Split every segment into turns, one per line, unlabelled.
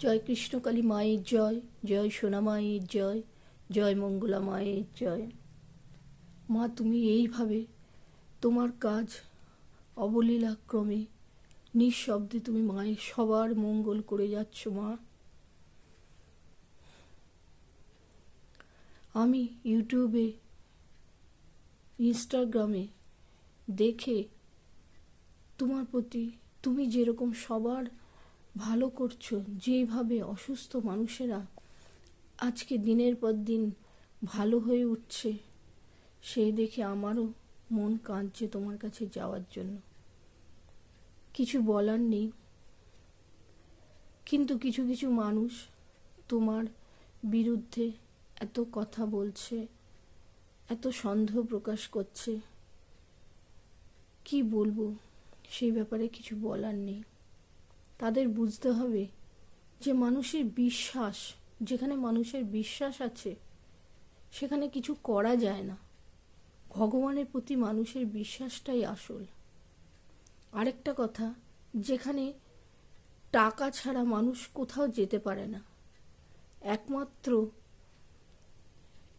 জয় কৃষ্ণকালী মায়ের জয় জয় সোনা মায়ের জয় জয় মঙ্গলা মায়ের জয়। মা, তুমি এইভাবে তোমার কাজ অবলীলাক্রমে নিঃশব্দে তুমি মায়ের সবার মঙ্গল করে যাচ্ছ, মা। আমি ইউটিউবে, ইনস্টাগ্রামে দেখে তোমার প্রতি তুমি যেরকম সবার ভালো করছ যেভাবে অসুস্থ মানুষেরা আজকে দিনের পর দিন ভালো হয়ে উঠছে, সেই দেখে আমারও মন কাঁদছে তোমার কাছে যাওয়ার জন্য। কিছু বলার নেই। কিন্তু কিছু কিছু মানুষ তোমার বিরুদ্ধে এত কথা বলছে, এত সন্দেহ প্রকাশ করছে। কি বলব, সেই ব্যাপারে কিছু বলার নেই। তাদের বুঝতে হবে যে মানুষের বিশ্বাস, যেখানে মানুষের বিশ্বাস আছে, সেখানে কিছু করা যায় না। ভগবানের প্রতি মানুষের বিশ্বাসটাই আসল। আরেকটা কথা, যেখানে টাকা ছাড়া মানুষ কোথাও যেতে পারে না। একমাত্র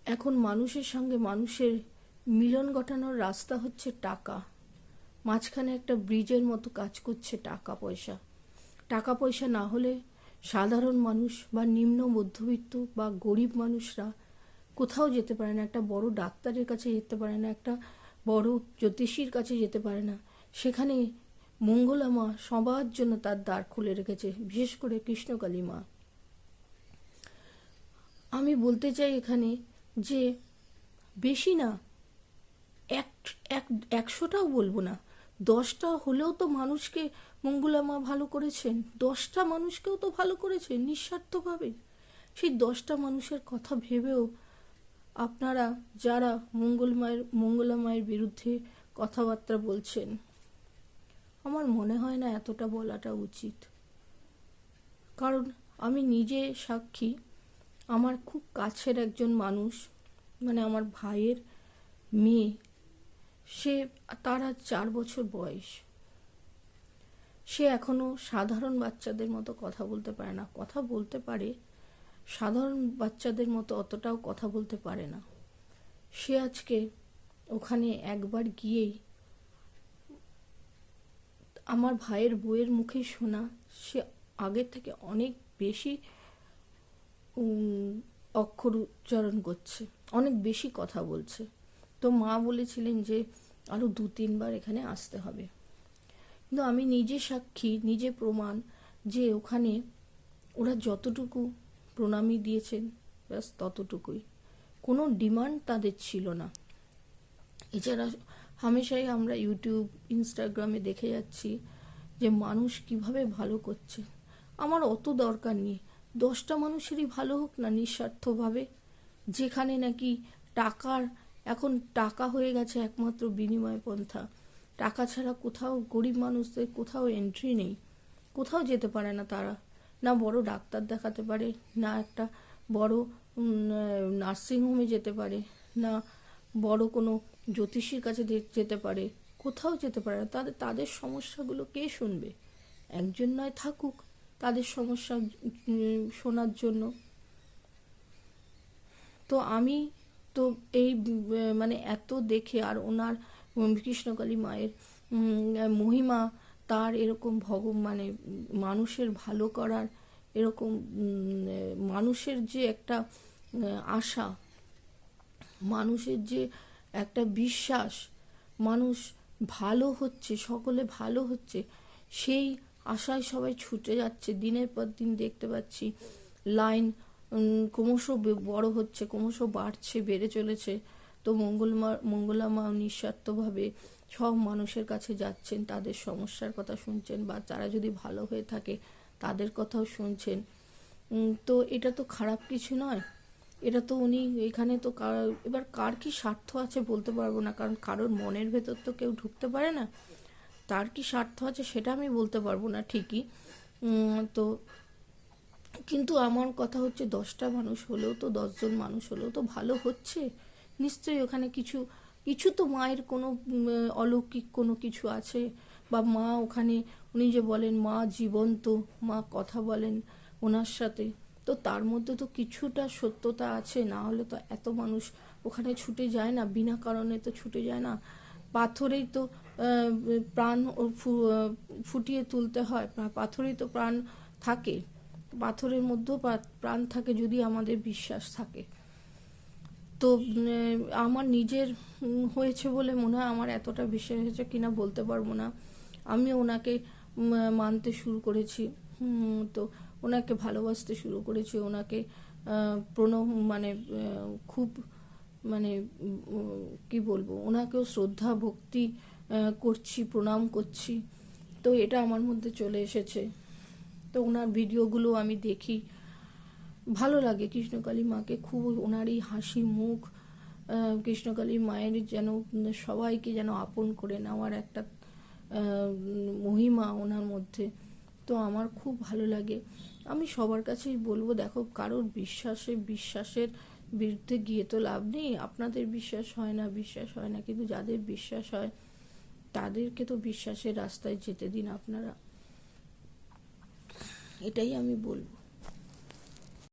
এখন মানুষের সঙ্গে মানুষের মিলন ঘটানোর রাস্তা হচ্ছে টাকা। মাঝখানে একটা ব্রিজের মতো কাজ করছে টাকা পয়সা টাকা পয়সা না হলে সাধারণ মানুষ বা নিম্ন মধ্যবিত্ত বা গরিব মানুষরা কোথাও যেতে পারে না। একটা বড় ডাক্তারের কাছে যেতে পারে না, একটা বড় জ্যোতিষীর কাছে যেতে পারে না। সেখানে মঙ্গলা মা সবার জন্য তার দ্বার খুলে রেখেছে, বিশেষ করে কৃষ্ণকালী মা। আমি বলতে চাই এখানে যে বেশি না, এক এক, একশোটাও বলব না। দশটা হলেও তো মানুষকে মঙ্গলা মা ভালো করেছেন, দশটা মানুষকেও তো ভালো করেছেন নিঃস্বার্থভাবে। সেই দশটা মানুষের কথা ভেবেও আপনারা যারা মঙ্গল মায়ের, মঙ্গলা মায়ের বিরুদ্ধে কথাবার্তা বলছেন, আমার মনে হয় না এতটা বলাটা উচিত। কারণ আমি নিজে সাক্ষী, আমার খুব কাছের একজন মানুষ মানে আমার ভাইয়ের মেয়ে সে, তার আজ চার বছর বয়স। সে এখনও সাধারণ বাচ্চাদের মতো কথা বলতে পারে না। কথা বলতে পারে, সাধারণ বাচ্চাদের মতো অতটাও কথা বলতে পারে না। সে আজকে ওখানে একবার গিয়েই আমার ভাইয়ের বইয়ের মুখে শোনা, সে আগের থেকে অনেক বেশি অক্ষর উচ্চারণ করছে, অনেক বেশি কথা বলছে। তো মা বলেছিলেন যে আরও দু তিনবার এখানে আসতে হবে। কিন্তু আমি নিজে সাক্ষী, নিজে প্রমাণ যে ওখানে ওরা যতটুকু প্রণামী দিয়েছেন, ব্যাস ততটুকুই। কোনো ডিমান্ড তাদের ছিল না। এছাড়া হামেশাই আমরা ইউটিউব, ইনস্টাগ্রামে দেখে যাচ্ছি যে মানুষ কীভাবে ভালো করছে। আমার অত দরকার নেই। দশটা মানুষেরই ভালো হোক না নিঃস্বার্থভাবে। যেখানে নাকি টাকার এখন টাকা হয়ে গেছে একমাত্র বিনিময় পন্থা। টাকা ছাড়া কোথাও গরিব মানুষদের কোথাও এন্ট্রি নেই। কোথাও যেতে পারে না তারা। না বড় ডাক্তার দেখাতে পারে, না একটা বড় নার্সিংহোমে যেতে পারে, না বড় কোনো জ্যোতিষীর কাছে যেতে পারে, কোথাও যেতে পারে না। তাদের তাদের সমস্যাগুলো কে শুনবে? একজন নয় থাকুক, তাদের সমস্যা শোনার জন্য। তো আমি তো এই মানে এত দেখে আর ওনার কৃষ্ণকালী মায়ের মহিমা তার এরকম ভগ মানে মানুষের ভালো করার এরকম মানুষের যে একটা আশা, মানুষের যে একটা বিশ্বাস, মানুষ ভালো হচ্ছে, সকলে ভালো হচ্ছে, সেই আশায় সবাই ছুটে যাচ্ছে। দিনের পর দিন দেখতে পাচ্ছি, লাইন ক্রমশ বড় হচ্ছে, ক্রমশ বাড়ছে, বেড়ে চলেছে। তো মঙ্গলমা মঙ্গলা মা নিঃস্বার্থভাবে সব মানুষের কাছে যাচ্ছেন, তাদের সমস্যার কথা শুনছেন বা তারা যদি ভালো হয়ে থাকে, তাদের কথাও শুনছেন। তো এটা তো খারাপ কিছু নয়। এটা তো উনি এখানে তো কার, এবার কার কি স্বার্থ আছে বলতে পারব না, কারণ কারোর মনের ভেতর তো কেউ ঢুকতে পারে না। তার কি স্বার্থ আছে সেটা আমি বলতে পারব না ঠিকই। তো কিন্তু আমার কথা হচ্ছে দশটা মানুষ হলেও তো, দশজন মানুষ হলেও তো ভালো হচ্ছে। নিশ্চয়ই ওখানে কিছু কিছু তো মায়ের কোনো অলৌকিক কোনো কিছু আছে। বা মা ওখানে, উনি যে বলেন, মা জীবন্ত, মা কথা বলেন ওনার সাথে। তো তার মধ্যে তো কিছুটা সত্যতা আছে, না হলে তো এত মানুষ ওখানে ছুটে যায় না, বিনা কারণে তো ছুটে যায় না। পাথরেই তো প্রাণ ফুটিয়ে তুলতে হয় পাথরেই তো প্রাণ থাকে। পাথরের মধ্যেও প্রাণ থাকে যদি আমাদের বিশ্বাস থাকে। তো আমার নিজের হয়েছে বলে মনে হয় আমার এতটা বিশ্বাস হয়েছে কিনা বলতে পারব না। আমি ওনাকে মানতে শুরু করেছি। তো ওনাকে ভালোবাসতে শুরু করেছি। ওনাকে প্রণব মানে খুব মানে কি বলব, ওনাকেও শ্রদ্ধা, ভক্তি করছি, প্রণাম করছি। তো এটা আমার মধ্যে চলে এসেছে। তো ওনার ভিডিওগুলো আমি দেখি। ভালো লাগে কৃষ্ণকালী মাকে খুব, ওনারই হাসি মুখ কৃষ্ণকালী মায়ের যেন সবাইকে যেন আপন করে নেওয়ার একটা মহিমা ওনার মধ্যে। তো আমার খুব ভালো লাগে। আমি সবার কাছেই বলব, দেখো, কারোর বিশ্বাসে, বিশ্বাসের বিরুদ্ধে গিয়ে তো লাভ নেই। আপনাদের বিশ্বাস হয় না, বিশ্বাস হয় না। কিন্তু যাদের বিশ্বাস হয়, তাদেরকে তো বিশ্বাসের রাস্তায় যেতে দিন আপনারা। এটাই আমি বলব।